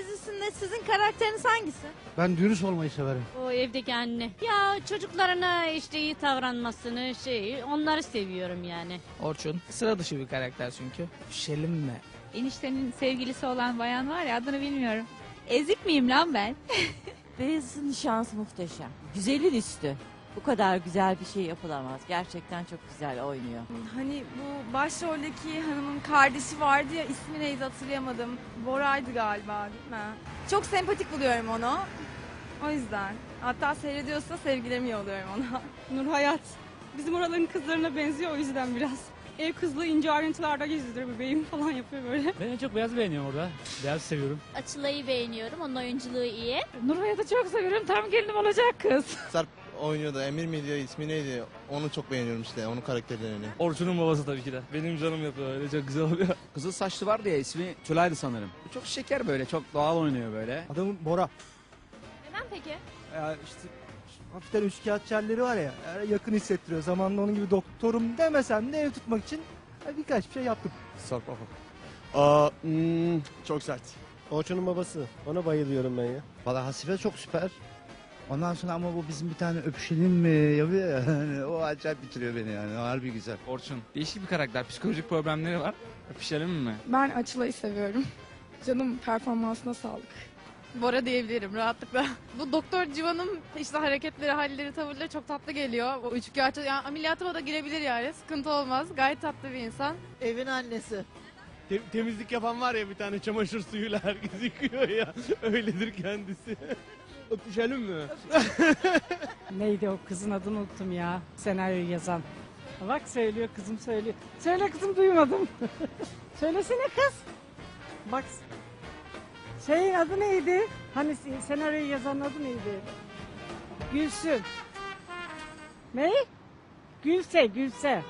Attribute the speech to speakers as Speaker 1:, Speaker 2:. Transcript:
Speaker 1: ikisinde sizin karakteriniz hangisi?
Speaker 2: Ben dürüst olmayı severim.
Speaker 3: O evdeki anne. Ya çocuklarına işte iyi davranmasını şey onları seviyorum yani.
Speaker 4: Orçun. Sıra dışı bir karakter çünkü. Şelim mi?
Speaker 5: Eniştenin sevgilisi olan bayan var ya adını bilmiyorum. Ezik miyim lan ben?
Speaker 6: Beyazıt'ın şansı muhteşem. Güzelin üstü. Bu kadar güzel bir şey yapılamaz. Gerçekten çok güzel oynuyor.
Speaker 7: Hani bu başroldeki hanımın kardeşi vardı ya ismi neydi hatırlayamadım. Bora'ydı galiba değil mi? Çok sempatik buluyorum onu. O yüzden. Hatta seyrediyorsa sevgilerimi yolluyorum ona.
Speaker 8: Nur Hayat. Bizim oraların kızlarına benziyor o yüzden biraz. Ev kızlı ince ayrıntılarda gezidir bebeğim falan yapıyor böyle.
Speaker 9: Ben en çok beyaz beğeniyorum orada. Beyaz seviyorum.
Speaker 3: Açılayı beğeniyorum. Onun oyunculuğu iyi.
Speaker 5: Nur Hayat'ı çok seviyorum. Tam gelinim olacak kız.
Speaker 10: Sarp oynuyordu. Emir miydi ismi neydi? Onu çok beğeniyorum işte. Onun karakterlerini.
Speaker 9: Orçun'un babası tabii ki de. Benim canım yapıyor öyle çok güzel oluyor.
Speaker 11: Kızıl saçlı vardı ya ismi Tülay'dı sanırım. Çok şeker böyle çok doğal oynuyor böyle.
Speaker 2: Adamın Bora.
Speaker 3: Neden peki?
Speaker 2: Ya işte hafiften üçkağıtçıları var ya yakın hissettiriyor. Zamanında onun gibi doktorum demesem de ev tutmak için birkaç bir şey yaptım.
Speaker 10: Sarp Afak. Aa, hmm, çok sert.
Speaker 2: Orçun'un babası. Ona bayılıyorum ben ya.
Speaker 12: Valla Hasibe çok süper. Ondan sonra ama bu bizim bir tane öpüşelim mi yapıyor ya. Yani o acayip bitiriyor beni yani. Harbi güzel.
Speaker 4: Orçun. Değişik bir karakter. Psikolojik problemleri var. Öpüşelim mi?
Speaker 8: Ben Açılay'ı seviyorum. Canım performansına sağlık. Bora diyebilirim rahatlıkla. Bu Doktor Civan'ın işte hareketleri, halleri, tavırları çok tatlı geliyor. O üçkağıtçı, yani ameliyatıma da girebilir yani. Sıkıntı olmaz. Gayet tatlı bir insan.
Speaker 6: Evin annesi.
Speaker 9: temizlik yapan var ya bir tane çamaşır suyuyla herkes yıkıyor ya. Öyledir kendisi. Öpüşelim mi?
Speaker 8: Neydi o kızın adını unuttum ya. Senaryoyu yazan. Bak söylüyor kızım söylüyor. Söyle kızım duymadım. Söylesene kız. Bak. Şeyin adı neydi? Hani senaryoyu yazan adı neydi? Gülsüm. Ne? Gülse, Gülse.